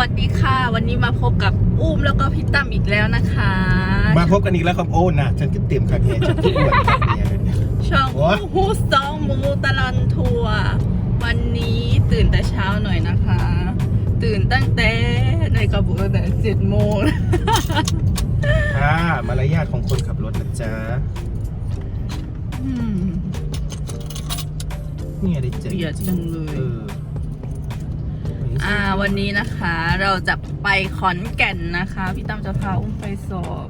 วัสดีค่ะ วันนี้มาพบกับอุ้มแล้วก็พี่ตั้มอีกแล้วนะคะ มาพบกันอีกแล้วครับโอ้นะฉันก็เตรียมคาเฟ่ฉันก็อวดคาเฟ่ช่องโอ๊ยฮูสองมูตลอนทัวร์วันนี้ตื่นแต่เช้าหน่อยนะคะ ตื่นตั้งแต่ในกระบุตั้งแต่เจ็ดโมงค่ะมารยาทของคนขับรถนะจ๊ะอืมเนี่ยได้เจอเบียดจังเลยเอ่าวันนี้นะคะเราจะไปขอนแก่นนะคะ พี่ตั้มจะพาอุ้มไปสอบ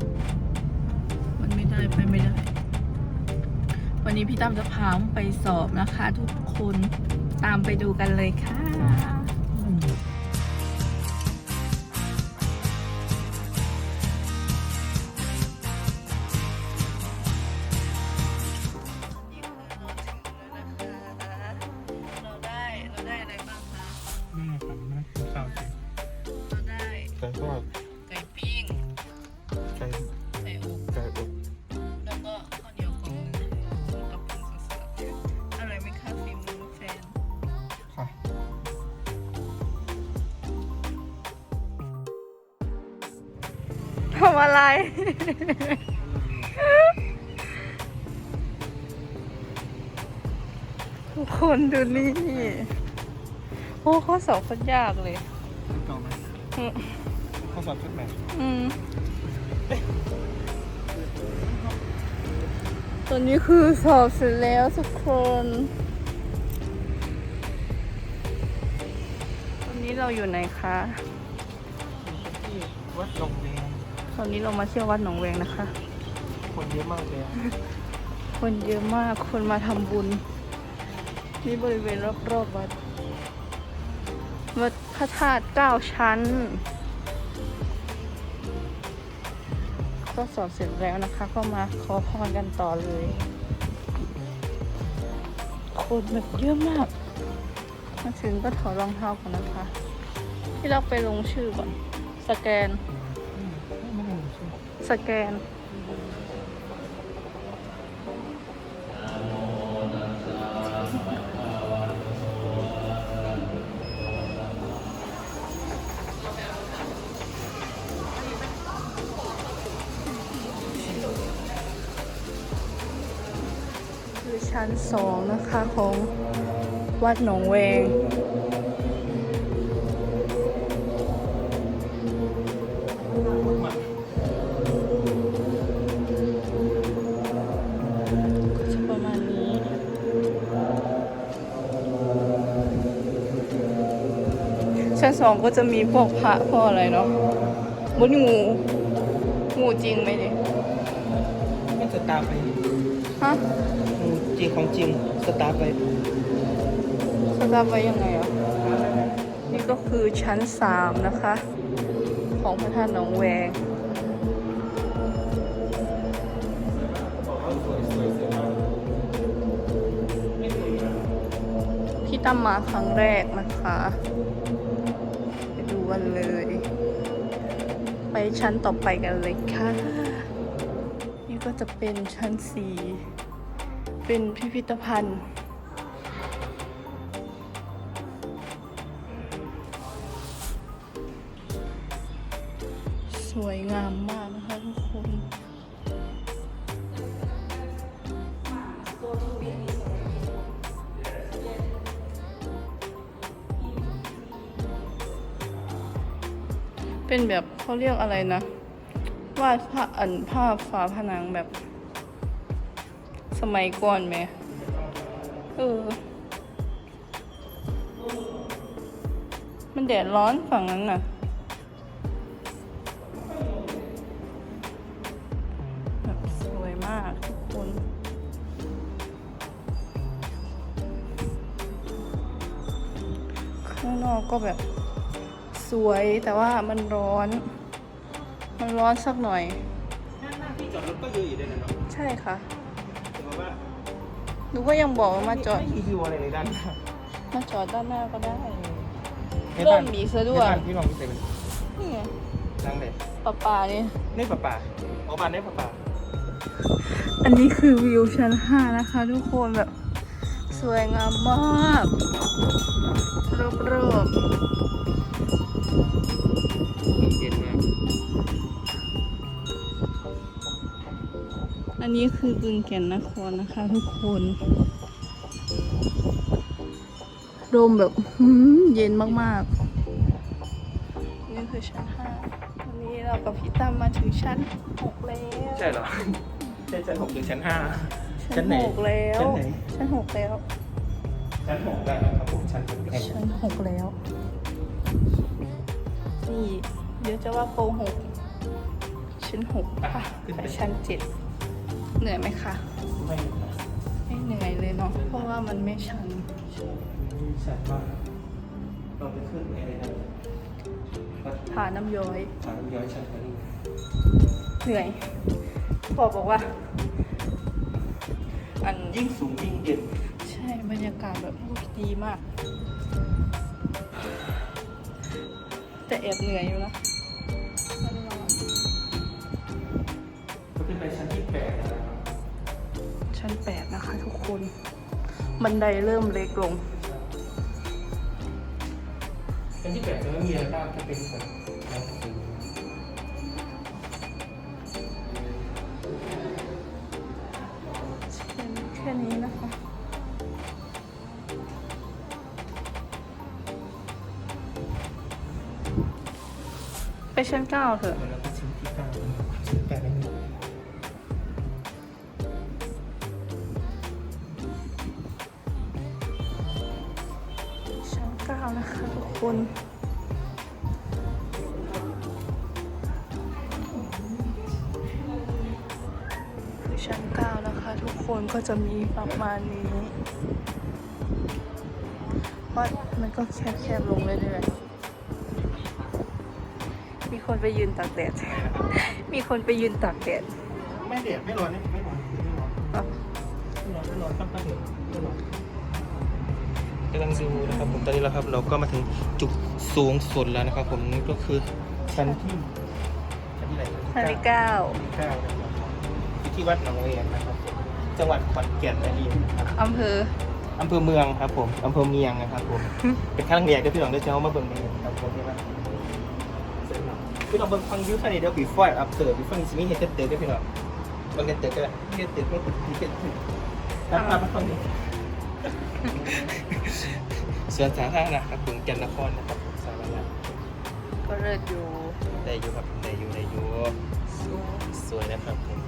มันไม่ได้ไปไม่ได้ วันนี้พี่ตั้มจะพาอุ้มไปสอบนะคะ ทุกคนตามไปดูกันเลยค่ะ ได้ไก่ทอดไก่ปิ้ง ไก่ไก่อบไก่อบแล้วก็ข้าวเหนียวของหนึ่งกับปรุงสดๆอร่อยไหมคะฟิล์มมือแฟน ค่ะทำอะไร ทุกคนดูนี่ โอ้ข้อสอบโคนยากเลยต่อไหม อืมข้าว สอบชุดไหนอืมตอนนี้คือสอบเสร็จแล้วทุกคน ตอนนี้เราอยู่ไหนคะที่วัดลงเรียนตอนนี้เรามาเที่ยววัดหนองแวงนะคะ คนเยอะมากเลยอะคนเยอะมาก คนมาทำบุญ นี่บริเวณรอบๆวัด วัดพระธาตุเก้าชั้น ก็สอบเสร็จแล้วนะคะ ก็มาขอพรกันต่อเลย คนแบบเยอะมาก มาถึงก็ถอดรองเท้าก่อนนะคะ ที่เราไปลงชื่อก่อน สแกนไม่ได้ใช่สแกน ชั้นสองนะคะของวัดหนองเวง ก็จะประมาณนี้ ชั้นสองก็จะมีพวกพระพวกอะไรเนาะมดงู งูจริงไหมเนี่ย สตาร์ไปฮะจริงของจริงสตาร์ไปสตาร์ทไว้ยังไงอะ นี่ก็คือชั้นสามนะคะ ของพระธาตุหนองแวง พี่ตั้มมาครั้งแรกนะคะ ไปดูกันเลย ไปชั้นต่อไปกันเลยค่ะนี่ ก็จะเป็นชั้นสี่เป็นพิพิธภัณฑ์ สวยงามมากนะคะทุกคนเป็นแบบเขาเรียกอะไรนะ วาดภาพอันภาพฝาผนังแบบ สมัยก่อนไหมเออ มันแดดร้อนฝั่งนั้นน่ะแบบสวยมากทุกคนข้างนอกก็แบบสวยแต่ว่ามันร้อน มันร้อนสักหน่อยหน้าที่จอดรถก็เยอะอยู่ด้วยนะเนาะใช่ค่ะ แต่ว่าหนูก็ยังบอกว่ามาจอด ไม่มีวิวอะไรเลยด้านหน้ามาจอดด้านหน้าก็ได้ในบ้านร่มอีกซะด้วย ในบ้านพี่ลองไปเซ็นนี่ไงนั่งเลยป่าป่านี่นี่ป่าป่าเอาบ้านนี่ป่าป่าอันนี้คือวิวชั้นห้านะคะ ทุกคนแบบสวยงามมากรอบๆน นี้คือบึงแก่นนครนะคะทุกคนลมแบบหืมเย็นมากๆ นี่คือชั้นห้าวันนี้เรากับพี่ตั้มมาถึงชั้นหกแล้ว ใช่เหรอใช่ชั้นหกหรือชั้นห้าชั้ชั้นนไหนหกแล้วชั้นไหนชั้นหกแล้ว ชั้นหกได้ครับผมชั้นหกได้ชั้นหกแล้ว นี่ เดี๋ยวจะว่าโกหกชั้นหกค่ะไปชั้นเจ็ด เหนื่อยไหมคะไม่ไม่เหนื่อยเลยเนาะเพราะว่ามันไม่ชันชันมากเราไปขึ้นไปอะไรนะผาน้ำย้อยสามย้อยชั้นนี้เหนื่อยพ่อบอกว่า อันยิ่งสูงยิ่งเย็นใช่บรรยากาศแบบดีมาก แต่แอบเหนื่อยอยู่นะมันร้อนก็ขึ้นไปชั้นที่แปด นะคะทุกคน บันไดเริ่มเล็กลงชั้นที่แปดจะไม่มีอะไรบ้างจะเป็นแบบหนังสือแค่นี้นะคะไปชั้นเก้าเถอะ ชั้นเก้านะคะทุกคนคือชั้นเก้านะคะ ทุกคนก็จะมีประมาณนี้ว่ามันก็แคบๆลงเรื่อยๆมีคนไปยืนตากแดด มีคนไปยืนตากแดด ไม่เดดไม่ร้อนไม่ร้อนไม่ร้อนไม่ร้อนไม่ร้อนไม่ร้อนไม่ร้อน กำลังดูนะครับผมตอนนี้เราครับเราก็มาถึงจุดสูงสุดแล้วนะครับ ผมนี่ก็คือชั้นที่ชั้นที่ไหนชั้นที่เก้าเก้านะครับอยู่ที่วัดหนองเวียนนะครับผมจังหวัดขอนแก่นนั่นเองครับอำเภออำเภอเมืองครับผมอำเภอเมียงนะครับผมเป็นข้างเรียกที่พี่น้องได้เจ้ามาเบิ่งเองครับผมใช่ไหมพี่น้องเบิ่งฟังอยูท่านนี้เดี๋ยวบีฟอยอัพเตอร์บีฟังสิมีเฮดเตอร์ด้วยพี่น้องเบิ่งเฮดเตอร์ก็เฮดเตอร์ไม่ติดที่เฮดเตอร์ครับครับฟังนี้ สวนสาธารณะครับผมแก่นนครนะครับสาธารณะก็เลิศอยู่ได้อยู่ครับได้อยู่ได้อยู่สูงสวยนะครับผม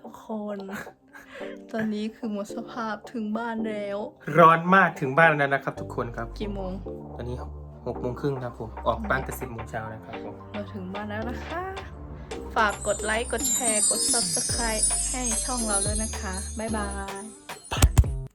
ทุกคน ตอนนี้คือหมดสภาพถึงบ้านแล้ว ร้อนมากถึงบ้านแล้วนะครับ ทุกคนครับ กี่โมง ตอนนี้หกโมงครึ่งครับผม ออกบ้านแต่สิบโมงเช้านะครับผม เราถึงบ้านแล้วนะคะ ฝากกดไลค์ กดแชร์ กด subscribe ให้ช่องเราด้วยนะคะ บ๊ายบาย